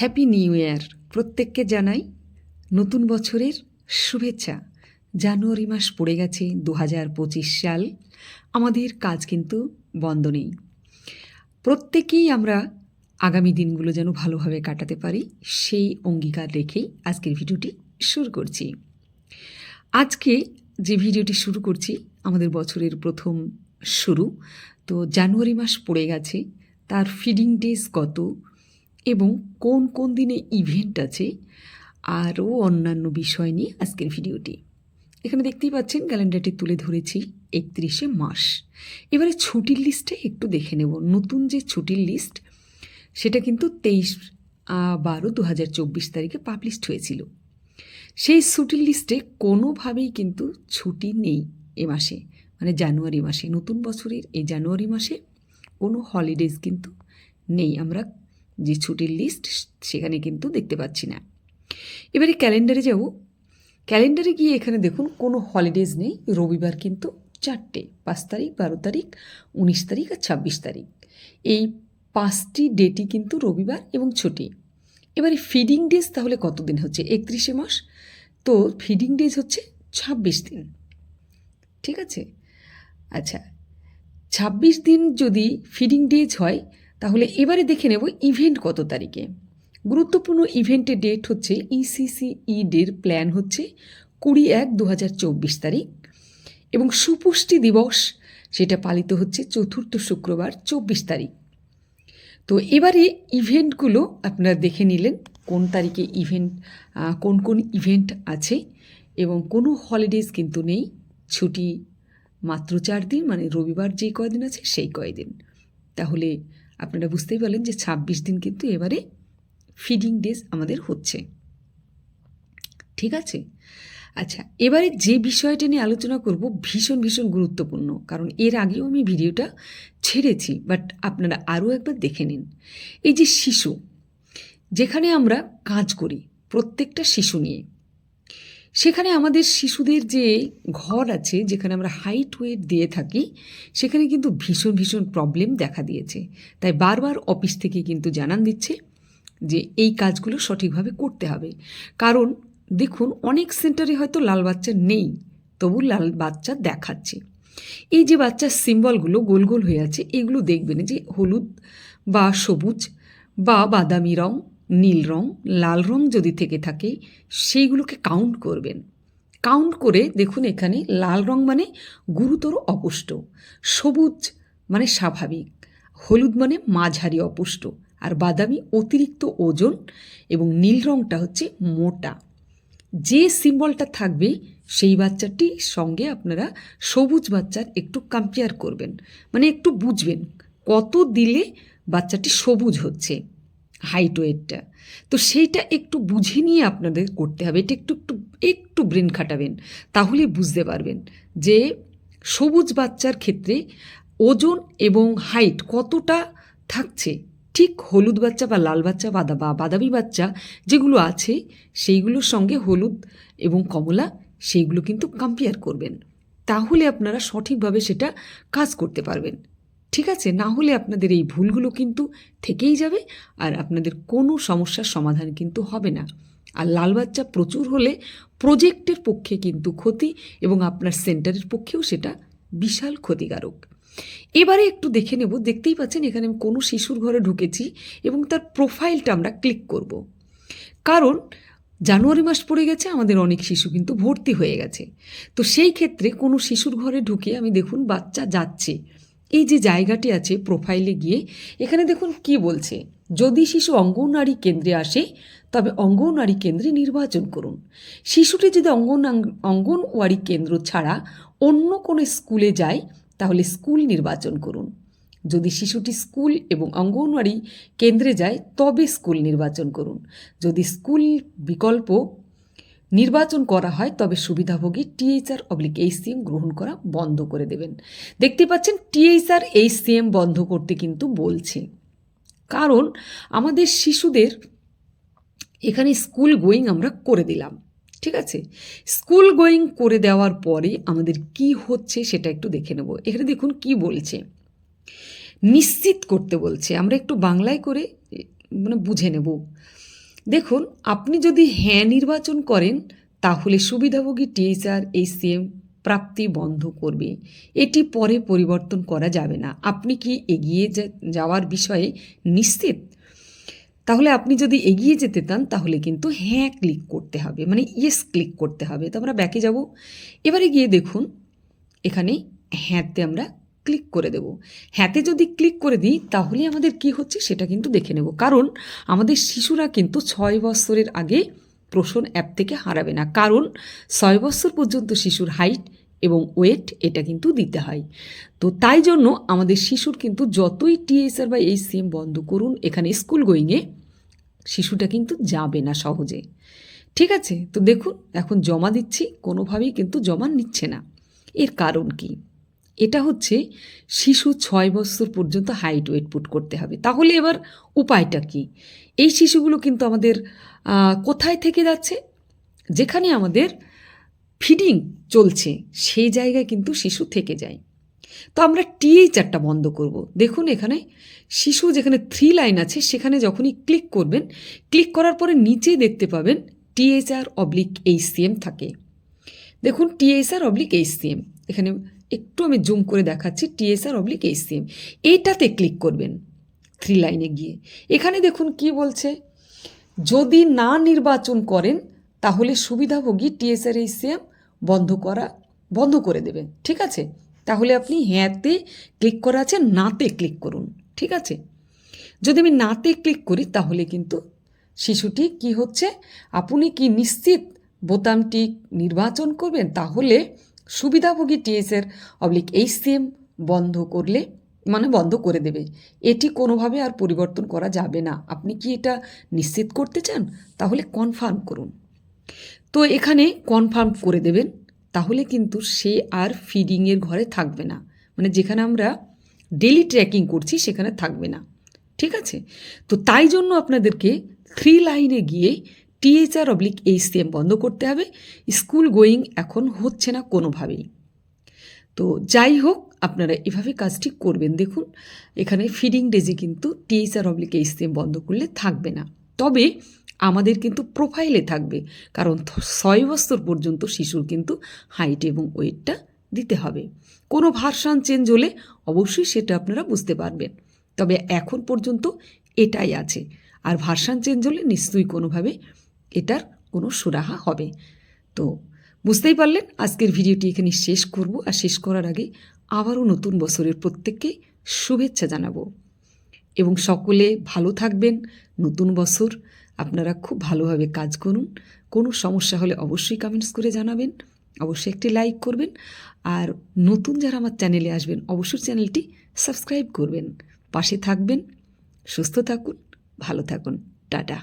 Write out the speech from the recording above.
Happy new year প্রত্যেককে জানাই নতুন বছরের শুভেচ্ছা। জানুয়ারি মাস পড়ে গেছে দু হাজার পঁচিশ সাল। আমাদের কাজ কিন্তু বন্ধ নেই। প্রত্যেকেই আমরা আগামী দিনগুলো যেন ভালোভাবে কাটাতে পারি, সেই অঙ্গীকার রেখেই আজকের ভিডিওটি শুরু করছি। আজকে যে ভিডিওটি শুরু করছি, আমাদের বছরের প্রথম শুরু। তো জানুয়ারি মাস পড়ে গেছে, তার ফিডিং ডেজ কত এবং কোন কোন দিনে ইভেন্ট আছে, আরও অন্যান্য বিষয় নিয়ে আজকের ভিডিওটি। এখানে দেখতেই পাচ্ছেন, ক্যালেন্ডারটি তুলে ধরেছি একত্রিশে মাস এবারে ছুটির লিস্টে একটু দেখে নেব। নতুন যে ছুটির লিস্ট সেটা কিন্তু তেইশ বারো দু হাজার চব্বিশ তারিখে পাবলিশড হয়েছিল। সেই ছুটির লিস্টে কোনোভাবেই কিন্তু ছুটি নেই এ মাসে মানে জানুয়ারি মাসে। নতুন বছরের এই জানুয়ারি মাসে কোনো হলিডেজ কিন্তু নেই। আমরা যে ছুটির লিস্ট সেখানে কিন্তু দেখতে পাচ্ছি না। এবারে ক্যালেন্ডারে যাব। ক্যালেন্ডারে গিয়ে এখানে দেখুন, কোনো হলিডেজ নেই। রবিবার কিন্তু চারটে, পাঁচ তারিখ, বারো তারিখ, উনিশ তারিখ আর ছাব্বিশ তারিখ। এই পাঁচটি ডেটই কিন্তু রবিবার এবং ছুটি। এবারে ফিডিং ডেজ তাহলে কতদিন হচ্ছে? একত্রিশে মাস। তো ফিডিং ডেজ হচ্ছে ছাব্বিশ দিন। ঠিক আছে? আচ্ছা ছাব্বিশ দিন যদি ফিডিং ডেজ হয় তাহলে এবারে দেখে নেব ইভেন্ট কত তারিখে। গুরুত্বপূর্ণ ইভেন্টের ডেট হচ্ছে ইসিসিই ডের প্ল্যান হচ্ছে কুড়ি এক দু তারিখ এবং সুপুষ্টি দিবস সেটা পালিত হচ্ছে চতুর্থ শুক্রবার চব্বিশ তারিখ। তো এবারে ইভেন্টগুলো আপনারা দেখে নিলেন, কোন তারিখে ইভেন্ট কোন কোন ইভেন্ট আছে এবং কোনো হলিডেজ কিন্তু নেই, ছুটি মাত্র চার দিন মানে রবিবার যে কয়দিন আছে সেই কয়দিন। তাহলে আপনারা বুঝতেই পারলেন যে ছাব্বিশ দিন কিন্তু এবারে ফিডিং ডেজ আমাদের হচ্ছে। ঠিক আছে? আচ্ছা এবারে যে বিষয়টা নিয়ে আলোচনা করব ভীষণ ভীষণ গুরুত্বপূর্ণ, কারণ এর আগেও আমি ভিডিওটা ছেড়েছি বাট আপনারা আরও একবার দেখে নিন। এই যে শিশু, যেখানে আমরা কাজ করি, প্রত্যেকটা শিশু নিয়ে সেখানে আমাদের শিশুদের যে ঘর আছে, যেখানে আমরা হাইট ওয়েট দিয়ে থাকি, সেখানে কিন্তু ভীষণ ভীষণ প্রবলেম দেখা দিয়েছে। তাই বারবার অফিস থেকে কিন্তু জানান দিচ্ছে যে এই কাজগুলো সঠিকভাবে করতে হবে। কারণ দেখুন, অনেক সেন্টারে হয়তো লাল বাচ্চা নেই, তবু লাল বাচ্চা দেখাচ্ছে। এই যে বাচ্চার সিম্বলগুলো গোল গোল হয়ে আছে, এগুলো দেখবেন যে হলুদ বা সবুজ বা বাদামি রং নীল রং, লাল রং যদি থেকে থাকে, সেইগুলোকে কাউন্ট করবেন। কাউন্ট করে দেখুন এখানে লাল রং মানে গুরুতর অপুষ্ট, সবুজ মানে স্বাভাবিক, হলুদ মানে মাঝারি অপুষ্ট, আর বাদামি অতিরিক্ত ওজন এবং নীল রংটা হচ্ছে মোটা। যে সিম্বলটা থাকবে, সেই বাচ্চাটির সঙ্গে আপনারা সবুজ বাচ্চার একটু কম্পেয়ার করবেন। মানে একটু বুঝবেন কত দিলে বাচ্চাটি সবুজ হচ্ছে। হাইট ওয়েটটা তো সেইটা একটু বুঝে নিয়ে আপনাদের করতে হবে। এটা একটু একটু একটু ব্রেন খাটাবেন, তাহলে বুঝতে পারবেন যে সবুজ বাচ্চার ক্ষেত্রে ওজন এবং হাইট কতটা থাকছে। ঠিক হলুদ বাচ্চা বা লাল বাচ্চা বাদা বা বাদামি বাচ্চা যেগুলো আছে, সেইগুলোর সঙ্গে হলুদ এবং কমলা, সেইগুলো কিন্তু কম্পেয়ার করবেন। তাহলে আপনারা সঠিকভাবে সেটা কাজ করতে পারবেন। ঠিক আছে, না হলে আপনাদের এই ভুলগুলো কিন্তু থেকেই যাবে আর আপনাদের কোনো সমস্যার সমাধান কিন্তু হবে না। আর লাল বাচ্চা প্রচুর হলে প্রজেক্টের পক্ষে কিন্তু ক্ষতি এবং আপনার সেন্টারের পক্ষেও সেটা বিশাল ক্ষতিকারক। এবারে একটু দেখে নেব, দেখতেই পাচ্ছেন এখানে আমি কোনো শিশুর ঘরে ঢুকেছি এবং তার প্রোফাইলটা আমরা ক্লিক করব। কারণ জানুয়ারি মাস পড়ে গেছে, আমাদের অনেক শিশু কিন্তু ভর্তি হয়ে গেছে। তো সেই ক্ষেত্রে কোনো শিশুর ঘরে ঢুকে আমি দেখুন বাচ্চা যাচ্ছে। এই যে জায়গাটি আছে প্রোফাইলে গিয়ে, এখানে দেখুন কি বলছে। যদি শিশু অঙ্গনওয়াড়ি কেন্দ্রে আসে, তবে অঙ্গনওয়াড়ি কেন্দ্রে নির্বাচন করুন। শিশুটি যদি অঙ্গন, অঙ্গনওয়াড়ি কেন্দ্র ছাড়া অন্য কোনো স্কুলে যায়, তাহলে স্কুল নির্বাচন করুন। যদি শিশুটি স্কুল এবং অঙ্গনওয়াড়ি কেন্দ্রে যায়, তবে স্কুল নির্বাচন করুন। যদি স্কুল বিকল্প নির্বাচন করা হয়, তবে সুবিধাভোগী টিএইচআর অবলিক এইচসিএম গ্রহণ করা বন্ধ করে দেবেন। দেখতে পাচ্ছেন, টিএইচআর এইচসিএম বন্ধ করতে কিন্তু বলছে। কারণ আমাদের শিশুদের এখানে স্কুল গোয়িং আমরা করে দিলাম, ঠিক আছে? স্কুল গোয়িং করে দেওয়ার পরে আমাদের কি হচ্ছে সেটা একটু দেখে নেব। এখানে দেখুন কি বলছে। নিশ্চিত করতে বলছে। আমরা একটু বাংলায় করে মানে বুঝে নেব। দেখুন, আপনি যদি হ্যাঁ নির্বাচন করেন, তাহলে সুবিধাভোগী টিএসআর এইচসিএম প্রাপ্তি বন্ধ করবে। এটি পরে পরিবর্তন করা যাবে না। আপনি কি এগিয়ে যাওয়ার বিষয়ে নিশ্চিত? তাহলে আপনি যদি এগিয়ে যেতে চান, তাহলে কিন্তু হ্যাঁ ক্লিক করতে হবে। মানে ইয়েস ক্লিক করতে হবে। তো আমরা ব্যাকে যাব। এবারে গিয়ে দেখুন, এখানে হ্যাঁতে আমরা ক্লিক করে দেব। হ্যাঁতে যদি ক্লিক করে দিই, তাহলে আমাদের কি হচ্ছে সেটা কিন্তু দেখে নেব। কারণ আমাদের শিশুরা কিন্তু ছয় বছরের আগে প্রসন অ্যাপ থেকে হারাবে না। কারণ ছয় বছর পর্যন্ত শিশুর হাইট এবং ওয়েট এটা কিন্তু দিতে হয়। তো তাই জন্য আমাদের শিশুর কিন্তু যতই টিএসআর বা এই সিএম বন্ধ করুন, এখানে স্কুল গোয়িংয়ে শিশুটা কিন্তু যাবে না সহজে। ঠিক আছে? তো দেখুন, এখন জমা দিচ্ছি, কোনোভাবেই কিন্তু জমা নিচ্ছে না। এর কারণ কি? এটা হচ্ছে শিশু ছয় বছর পর্যন্ত হাইট ওয়েট পুট করতে হবে। তাহলে এবার উপায়টা কি? এই শিশুগুলো কিন্তু আমাদের কোথায় থেকে যাচ্ছে? যেখানে আমাদের ফিডিং চলছে, সেই জায়গায় কিন্তু শিশু থেকে যায়। তো আমরা টিএইচারটা বন্ধ করব। দেখুন এখানে শিশু যেখানে থ্রি লাইন আছে, সেখানে যখনই ক্লিক করবেন ক্লিক করার পরে নিচে দেখতে পাবেন টিএইচআর অবলিক এইচসিএম থাকে। দেখুন টিএসআর অবলিক এইচসিএম এখানে একটু আমি জুম করে দেখাচ্ছি টিএসআর অবলিক এইচসিএম এইটাতে ক্লিক করবেন থ্রি লাইনে গিয়ে। এখানে দেখুন কি বলছে, যদি না নির্বাচন করেন, তাহলে সুবিধাভোগী টিএসআর এইচসিএম বন্ধ করা, বন্ধ করে দেবেন ঠিক আছে? তাহলে আপনি হ্যাঁতে ক্লিক করা আছে, নাতে ক্লিক করুন। ঠিক আছে? যদি আমি নাতে ক্লিক করি, তাহলে কিন্তু শিশুটি কি হচ্ছে, আপনি কি নিশ্চিত বোতামটি নির্বাচন করবেন? তাহলে সুবিধাভোগী টিএসের অবলিক এইচসিএম বন্ধ করলে মানে বন্ধ করে দেবে। এটি কোনোভাবে আর পরিবর্তন করা যাবে না। আপনি কি এটা নিশ্চিত করতে চান? তাহলে কনফার্ম করুন। তো এখানে কনফার্ম করে দেবেন, তাহলে কিন্তু সে আর ফিডিংয়ের ঘরে থাকবে না। মানে যেখানে আমরা ডেলি ট্র্যাকিং করছি, সেখানে থাকবে না। ঠিক আছে? তো তাই জন্য আপনাদেরকে থ্রি লাইনে গিয়ে টিএইচআর অবলিক এইচসিএম বন্ধ করতে হবে। স্কুল গোয়িং এখন হচ্ছে না কোনোভাবেই। তো যাই হোক, আপনারা এভাবে কাজটি করবেন। দেখুন, এখানে ফিডিং ডেজে কিন্তু টিএইচআর অবলিক এইচসিএম বন্ধ করলে থাকবে না। তবে আমাদের কিন্তু প্রোফাইলে থাকবে, কারণ ছয় বছর পর্যন্ত শিশুর কিন্তু হাইট এবং ওয়েটটা দিতে হবে। কোনো ভার্সান চেঞ্জ হলে অবশ্যই সেটা আপনারা বুঝতে পারবেন। তবে এখন পর্যন্ত এটাই আছে। আর ভার্সান চেঞ্জ হলে নিশ্চয়ই কোনোভাবে এটার কোনো সুরাহা হবে। তো বুঝতেই পারলেন, আজকের ভিডিওটি এখানে শেষ করব আর শেষ করার আগে আবারও নতুন বছরের প্রত্যেককে শুভেচ্ছা জানাব। এবং সকলে ভালো থাকবেন, নতুন বছর, আপনারা খুব ভালোভাবে কাজ করুন। কোনো সমস্যা হলে অবশ্যই কমেন্টস করে জানাবেন, অবশ্যই একটি লাইক করবেন। আর নতুন যারা আমার চ্যানেলে আসবেন, অবশ্যই চ্যানেলটি সাবস্ক্রাইব করবেন। পাশে থাকবেন, সুস্থ থাকুন, ভালো থাকুন। টাটা।